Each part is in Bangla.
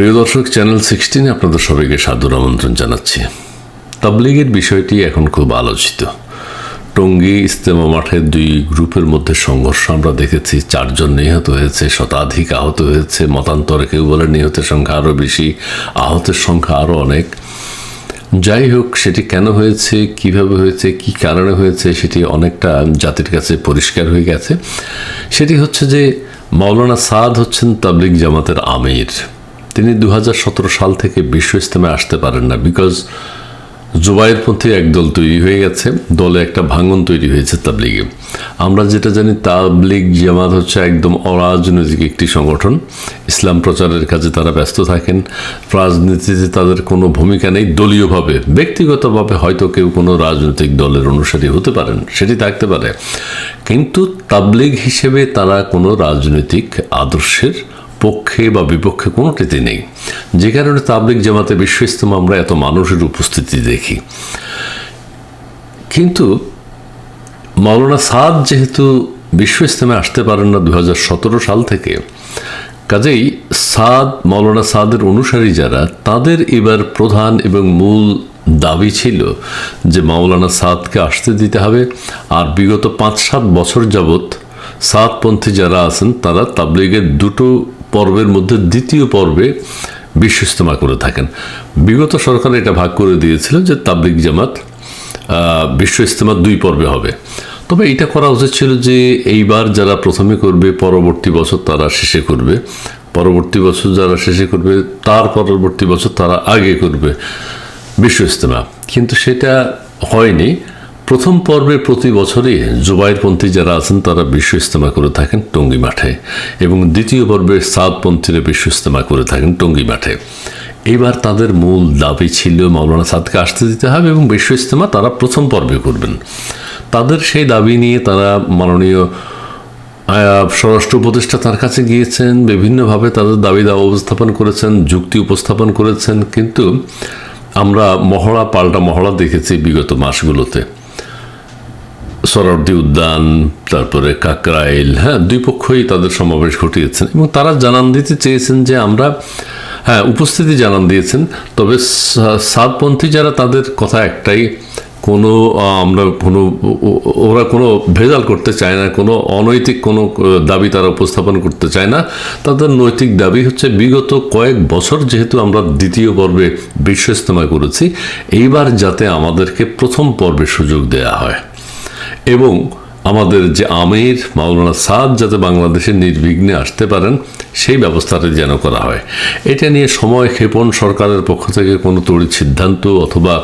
প্রিয় দর্শক চ্যানেল সিক্সটিনে আপনাদের সবাইকে সাদর আমন্ত্রণ জানাচ্ছি। তাবলিগের বিষয়টি এখন খুব আলোচিত। টঙ্গী ইস্তেমা মাঠের দুই গ্রুপের মধ্যে সংঘর্ষ। আমরা দেখেছি চারজন নিহত হয়েছে, শতাধিক আহত হয়েছে। মতান্তরে কেউ বলে নিহতের সংখ্যা আরও বেশি, আহতের সংখ্যা আরও অনেক। যাই হোক, সেটি কেন হয়েছে, কীভাবে হয়েছে, কি কারণে হয়েছে, সেটি অনেকটা জাতির কাছে পরিষ্কার হয়ে গেছে। সেটি হচ্ছে যে, মাওলানা সাদ হচ্ছেন তাবলিগ জামাতের আমির। তিনি দু হাজার সতেরো সাল থেকে বিশ্ব ইস্তেমায় আসতে পারেন না বিকজ জুবাইরপন্থী এক দল তৈরি হয়ে গেছে, দলে একটা ভাঙন তৈরি হয়েছে তাবলিগে। আমরা যেটা জানি, তাবলিগ জামাত হচ্ছে একদম অরাজনৈতিক একটি সংগঠন। ইসলাম প্রচারের কাজে তারা ব্যস্ত থাকেন। রাজনীতিতে তাদের কোনো ভূমিকা নেই, দলীয়ভাবে। ব্যক্তিগতভাবে হয়তো কেউ কোনো রাজনৈতিক দলের অনুসারী হতে পারেন, সেটি থাকতে পারে। কিন্তু তাবলিগ হিসেবে তারা কোনো রাজনৈতিক আদর্শের পক্ষে বা বিপক্ষে কোনোটিতে নেই। যে কারণে তাবলিক জামাতে বিশ্ব ইস্তেমা আমরা এত মানুষের উপস্থিতি দেখি। কিন্তু মাওলানা সাদ যেহেতু বিশ্ব ইস্তেমায় আসতে পারেন না দু হাজার সতেরো সাল থেকে, কাজেই সাদ, মাওলানা সাদের অনুসারী যারা, তাদের এবার প্রধান এবং মূল দাবি ছিল যে মাওলানা সাদকে আসতে দিতে হবে। আর বিগত পাঁচ সাত বছর যাবৎ সাদপন্থী যারা আছেন, তারা তাবলিগের দুটো পর্বের মধ্যে দ্বিতীয় পর্বে বিশ্ব ইস্তেমা করে থাকেন। বিগত সরকার এটা ভাগ করে দিয়েছিল যে তাবলিগ জামাত বিশ্ব ইস্তেমা দুই পর্বে হবে। তবে এটা করা উচিত ছিল যে এইবার যারা প্রথমে করবে, পরবর্তী বছর তারা শেষে করবে। পরবর্তী বছর যারা শেষে করবে, তার পরবর্তী বছর তারা আগে করবে বিশ্ব ইস্তেমা কিন্তু সেটা হয়নি। প্রথম পর্বে প্রতি বছরই জুবাইরপন্থী যারা আছেন, তারা বিশ্ব ইস্তেমা করে থাকেন টঙ্গী মাঠে এবং দ্বিতীয় পর্বে সাদপন্থীরা বিশ্ব ইস্তেমা করে থাকেন টঙ্গী মাঠে। এবার তাদের মূল দাবি ছিল মাওলানা সাদকে আসতে দিতে হবে এবং বিশ্ব ইস্তেমা তারা প্রথম পর্বে করবেন। তাদের সেই দাবি নিয়ে তারা মাননীয় স্বরাষ্ট্র উপদেষ্টা তার কাছে গিয়েছেন, বিভিন্নভাবে তাদের দাবি দাওয়া উপস্থাপন করেছেন, যুক্তি উপস্থাপন করেছেন, কিন্তু আমরা মহড়া, পাল্টা মহড়া দেখেছি বিগত মাসগুলোতে। সরর্দি উদ্যান, তারপরে কাকরাইল হ্যাঁ দুই পক্ষই তাদের সমাবেশ ঘটিয়েছেন এবং তারা জানান দিতে চেয়েছেন যে আমরা হ্যাঁ উপস্থিতি জানান দিয়েছেন। তবে সাদপন্থী যারা তাদের কথা একটাই, কোনো আমরা কোনো ওরা কোনো ভেজাল করতে চায় না, কোনো অনৈতিক কোনো দাবি তারা উপস্থাপন করতে চায় না। তাদের নৈতিক দাবি হচ্ছে বিগত কয়েক বছর যেহেতু আমরা দ্বিতীয় পর্বে বিশ্ব ইস্তেমা করেছি, এইবার যাতে আমাদেরকে প্রথম পর্বে সুযোগ দেয়া হয়। এবং আমাদের যে আমির মাওলানা সাদ যাতে বাংলাদেশে নির্বিঘ্নে আসতে পারেন, সেই ব্যবস্থাটা যেন করা হয়। এটা নিয়ে সময় ক্ষেপণ সরকারের পক্ষ থেকে কোনো তড়িৎ সিদ্ধান্ত অথবা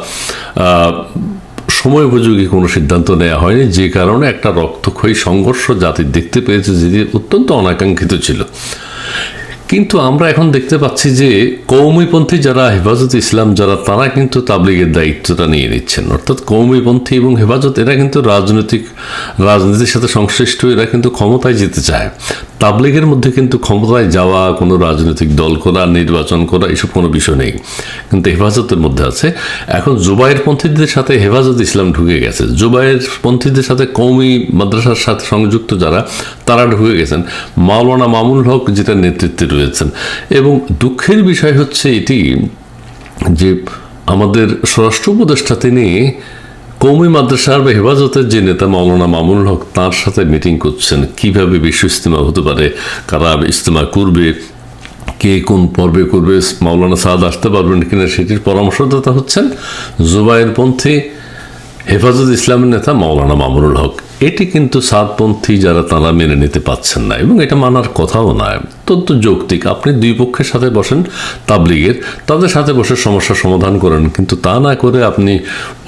সময় উপযোগী কোনো সিদ্ধান্ত নেওয়া হয়নি, যে কারণে একটা রক্তক্ষয়ী সংঘর্ষ জাতির দেখতে পেয়েছে, যেটি অত্যন্ত অনাকাঙ্ক্ষিত ছিল। কিন্তু আমরা এখন দেখতে পাচ্ছি যে কৌমিপন্থী যারা হেফাজত ইসলাম, যারা তারা কিন্তু তাবলিগের দায়িত্বটা নিয়ে নিচ্ছেন। অর্থাৎ কৌমিপন্থী এবং হেফাজত, এরা কিন্তু রাজনৈতিক, রাজনীতির সাথে সংশ্লিষ্ট, এরা কিন্তু ক্ষমতায় যেতে চায়। তাবলিগের মধ্যে কিন্তু ক্ষমতায় যাওয়া, কোনো রাজনৈতিক দল করা, নির্বাচন করা, এসব কোনো বিষয় নেই। কিন্তু হেফাজতের মধ্যে আছে। এখন জুবাইর পন্থীদের সাথে হেফাজত ইসলাম ঢুকে গেছে। জুবাইর পন্থীদের সাথে কৌমি মাদ্রাসার সাথে সংযুক্ত যারা, তারা ঢুকে গেছেন। মাওলানা মামুন হক যেটা নেতৃত্বে রয়েছেন এবং দুঃখের বিষয় হচ্ছে এটি যে আমাদের স্বরাষ্ট্র উপদেষ্টা তিনি কৌমি মাদ্রাসার বা হেফাজতের যে নেতা মাওলানা মামুনুল হক, তার সাথে মিটিং করছেন। কীভাবে বিশ্ব ইস্তেমা হতে পারে? কারা ইস্তেমা করবে? কে কোন পর্বে করবে? মাওলানা সাদ আসতে পারবেন কিনা সেটির পরামর্শদাতা হচ্ছেন জুবাইরপন্থী হেফাজত ইসলামের নেতা মাওলানা মামুনুল হক। এটি কিন্তু সাতপন্থী যারা তারা মেনে নিতে পাচ্ছেন না, এবং এটা মানার কথাও নয় অত্যন্ত যৌক্তিক, আপনি দুই পক্ষের সাথে বসেন তাবলিগের, তাদের সাথে বসে সমস্যার সমাধান করেন, কিন্তু তা না করে আপনি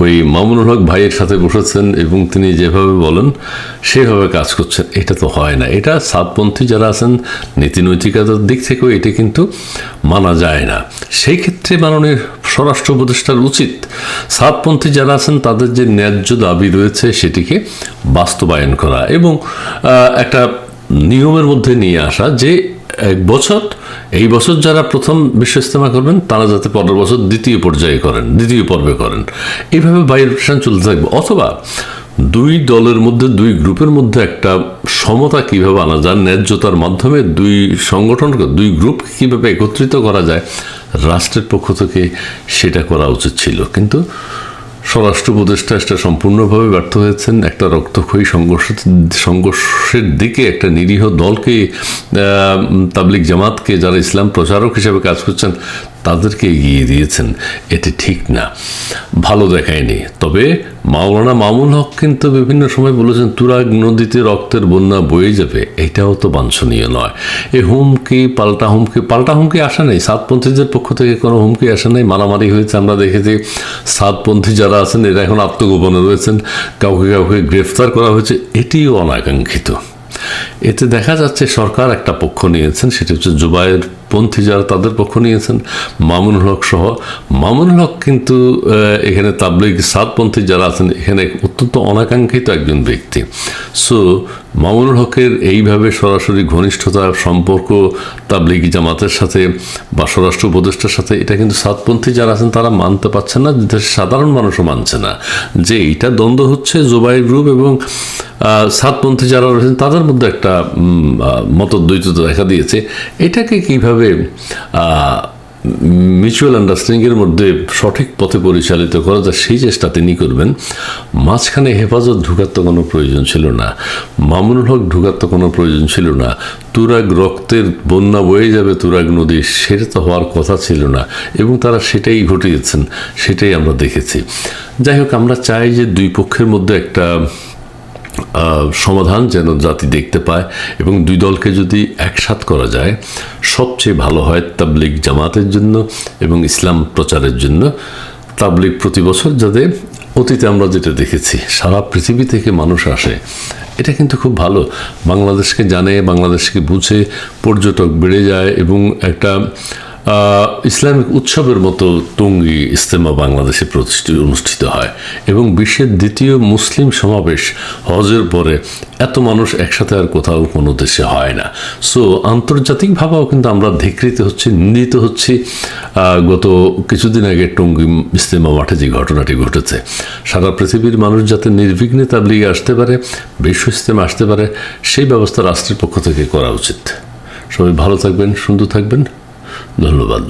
ওই মামুনুল হক ভাইয়ের সাথে বসেছেন এবং তিনি যেভাবে বলেন, সেভাবে কাজ করছেন। এটা তো হয় না। এটা সাতপন্থী যারা আছেন নীতি নৈতিকতার দিক থেকেও এটা কিন্তু মানা যায় না। সেই ক্ষেত্রে মাননীয় স্বরাষ্ট্র উপদেষ্টার উচিত। সাতপন্থী যারা আছেন, তাদের যে ন্যায্য দাবি রয়েছে, সেটিকে বাস্তবায়ন করা এবং একটা নিয়মের মধ্যে নিয়ে আসা যে এক বছর, এই বছর যারা প্রথম বিশ্ব ইস্তেমা করবেন, তারা যাতে পরের বছর দ্বিতীয় পর্যায়ে করেন, দ্বিতীয় পর্বে করেন। এইভাবে বাইরের প্রশাসন চলতে থাকবে। অথবা দুই দলের মধ্যে, দুই গ্রুপের মধ্যে একটা সমতা কীভাবে আনা যায়, ন্যায্যতার মাধ্যমে দুই সংগঠনকে, দুই গ্রুপ কীভাবে একত্রিত করা যায় রাষ্ট্রের পক্ষ থেকে সেটা করা উচিত ছিল। কিন্তু স্বরাষ্ট্র উপদেষ্টা সেটা সম্পূর্ণভাবে ব্যর্থ হয়েছেন। একটা রক্তক্ষয়ী সংঘর্ষ, সংঘর্ষের দিকে একটা নিরীহ দলকে তাবলিক জামাতকে, যারা ইসলাম প্রচারক হিসেবে কাজ করছেন তাদেরকে এগিয়ে দিয়েছেন, এটি ঠিক না। ভালো দেখায়নি। তবে মাওলানা মামুন হক কিন্তু বিভিন্ন সময় বলেছেন, তুরাগ নদীতে রক্তের বন্যা বয়ে যাবে, এটাও তো বাঞ্ছনীয় নয়। এই হুমকি, পাল্টা হুমকি পাল্টা হুমকি আসা নেই। সাতপন্থীদের পক্ষ থেকে কোনো হুমকি আসা নেই। মারামারি হয়েছে, আমরা দেখেছি সাতপন্থী যারা আছেন, এরা এখন আত্মগোপনে রয়েছেন। কাউকে কাউকে গ্রেফতার করা হয়েছে, এটিও অনাকাঙ্ক্ষিত। এতে দেখা যাচ্ছে সরকার একটা পক্ষ নিয়েছেন, সেটা হচ্ছে জুবাইয়ের পন্থী যারা তাদের পক্ষ নিয়েছেন, মামুনুল হক সহ। মামুনুল হক কিন্তু এখানে তাবলিগ সাতপন্থী যারা আছেন, এখানে অত্যন্ত অনাকাঙ্ক্ষিত একজন ব্যক্তি। সো মামুনুল হকের এইভাবে সরাসরি ঘনিষ্ঠতা, সম্পর্ক তাবলিগি জামাতের সাথে বা স্বরাষ্ট্র উপদেষ্টার সাথে, এটা কিন্তু সাতপন্থী যারা আছেন, তারা মানতে পারছেন না সাধারণ মানুষও মানছে না। যে এইটা দ্বন্দ্ব হচ্ছে জোবাই গ্রুপ এবং সাতপন্থী যারা রয়েছেন, তাদের মধ্যে একটা মতদ্বৈততা দেখা দিয়েছে। এটাকে কীভাবে মিউচুয়াল আন্ডারস্ট্যান্ডিংয়ের মধ্যে সঠিক পথে পরিচালিত করা যায়, সেই চেষ্টা তিনি করবেন। মাঝখানে হেফাজত ঢুকার তো কোনো প্রয়োজন ছিল না। মামুনুল হক ঢুকার তো কোনো প্রয়োজন ছিল না। তুরাগ রক্তের বন্যা বয়ে যাবে তুরাগ নদী, সেটা তো হওয়ার কথা ছিল না। এবং তারা সেটাই ঘটিয়েছেন, সেটাই আমরা দেখেছি। যাই হোক, আমরা চাই যে দুই পক্ষের মধ্যে একটা সমাধান যেন জাতি দেখতে পায় এবং দুই দলকে যদি একসাথ করা যায়, সবচেয়ে ভালো হয় তাবলিগ জামাতের জন্য এবং ইসলাম প্রচারের জন্য। তাবলিগ প্রতি বছর যাতে অতীতে আমরা যেটা দেখেছি, সারা পৃথিবী থেকে মানুষ আসে, এটা কিন্তু খুব ভালো। বাংলাদেশকে জানে, বাংলাদেশকে বুঝে, পর্যটক বেড়ে যায় এবং একটা ইসলামিক উৎসবের মতো টঙ্গী ইস্তেমা বাংলাদেশে প্রতিষ্ঠিত অনুষ্ঠিত হয় এবং বিশ্বের দ্বিতীয় মুসলিম সমাবেশ হজের পরে এত মানুষ একসাথে আর কোথাও কোনো দেশে হয় না। সো আন্তর্জাতিকভাবেও কিন্তু আমরা ধিকৃত হচ্ছি, নিন্দিত হচ্ছি। গত কিছুদিন আগে টঙ্গী ইস্তেমা মাঠে যে ঘটনাটি ঘটেছে, সারা পৃথিবীর মানুষ যাতে নির্বিঘ্নে তাবলিগে আসতে পারে, বিশ্ব ইস্তেমা আসতে পারে, সেই ব্যবস্থা রাষ্ট্রের পক্ষ থেকে করা উচিত। সবাই ভালো থাকবেন, সুন্দর থাকবেন। ধন্যবাদ।